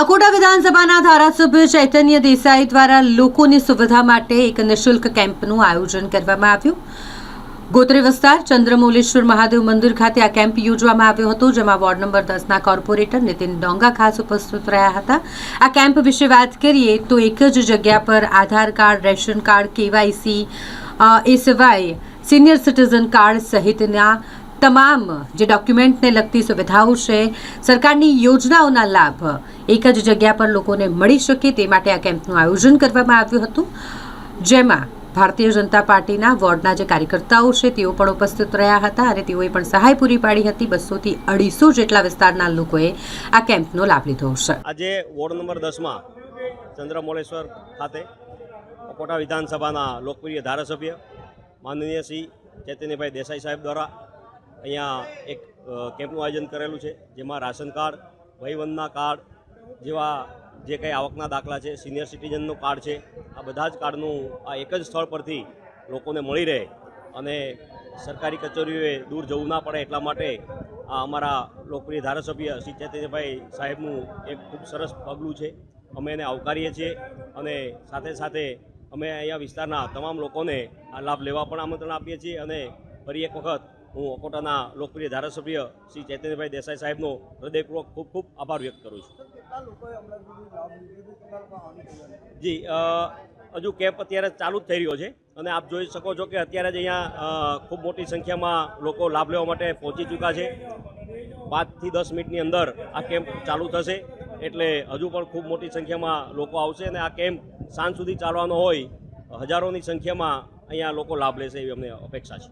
અકોટા વિધાનસભાના ધારાસભ્ય ચૈતન્ય દેસાઈ દ્વારા લોકોની સુવિધા માટે એક નિઃશુલ્ક કેમ્પનું આયોજન કરવામાં આવ્યું. ગોત્રી વિસ્તાર, ચંદ્રમૌલેશ્વર મહાદેવ મંદિર ખાતે આ કેમ્પ યોજવામાં આવ્યો હતો, જેમાં વોર્ડ નંબર દસના કોર્પોરેટર નીતિન ડોંગા ખાસ ઉપસ્થિત રહ્યા હતા. આ કેમ્પ વિશે વાત કરીએ તો એક જ જગ્યા પર Aadhaar card, ration card, KYC એ સિવાય સિનિયર સિટીઝન કાર્ડ સહિતના તમામ જે ડોક્યુમેન્ટને લગતી સુવિધાઓ છે, સરકારની યોજનાઓના લાભ એક જ જગ્યા પર લોકોને મળી શકે તે માટે આ કેમ્પનું આયોજન કરવામાં આવ્યું હતું. જેમાં ભારતીય જનતા પાર્ટીના વોર્ડના જે કાર્યકર્તાઓ છે, તેઓ પણ ઉપસ્થિત રહ્યા હતા અને તેઓએ પણ સહાય પૂરી પાડી હતી. બસોથી અઢીસો જેટલા વિસ્તારના લોકોએ આ કેમ્પનો લાભ લીધો હશે. આજે વોર્ડ નંબર દસમાં ચંદ્રમોલેશ્વર ખાતે કોટા વિધાનસભાના લોકપ્રિય ધારાસભ્ય માનનીય શ્રી ચૈતન્યભાઈ દેસાઈ સાહેબ દ્વારા અહીંયા એક કેમ્પનું આયોજન કરેલું છે, જેમાં રાશન કાર્ડ વહીવંદના કાર્ડ જેવા જે કંઈ આવકના દાખલા છે સિનિયર સિટીઝનનું કાર્ડ છે, આ બધા જ કાર્ડનું આ એક જ સ્થળ પરથી લોકોને મળી રહે અને સરકારી કચેરીઓએ દૂર જવું ના પડે એટલા માટે આ અમારા લોકપ્રિય ધારાસભ્ય શ્રી ચૈતન્યભાઈ સાહેબનું એક ખૂબ સરસ પગલું છે. અમે એને આવકારીએ છીએ અને સાથે સાથે અમે અહીંયા વિસ્તારના તમામ લોકોને આ લાભ લેવા પણ આમંત્રણ આપીએ છીએ અને ફરી એક વખત હું અકોટાના લોકપ્રિય ધારાસભ્ય શ્રી ચૈતન્યભાઈ દેસાઈ સાહેબનો હૃદયપૂર્વક ખૂબ ખૂબ આભાર વ્યક્ત કરું છું. જી હજુ કેમ્પ અત્યારે ચાલુ જ થઈ રહ્યો છે અને આપ જોઈ શકો છો કે અત્યારે જ અહીંયા ખૂબ મોટી સંખ્યામાં લોકો લાભ લેવા માટે પહોંચી ચૂક્યા છે. પાંચથી દસ મિનિટની અંદર આ કેમ્પ ચાલુ થશે એટલે હજુ પણ ખૂબ મોટી સંખ્યામાં લોકો આવશે અને આ કેમ્પ સાંજ સુધી ચાલવાનો હોય હજારોની સંખ્યામાં અહીંયા લોકો લાભ લેશે એવી અમને અપેક્ષા છે.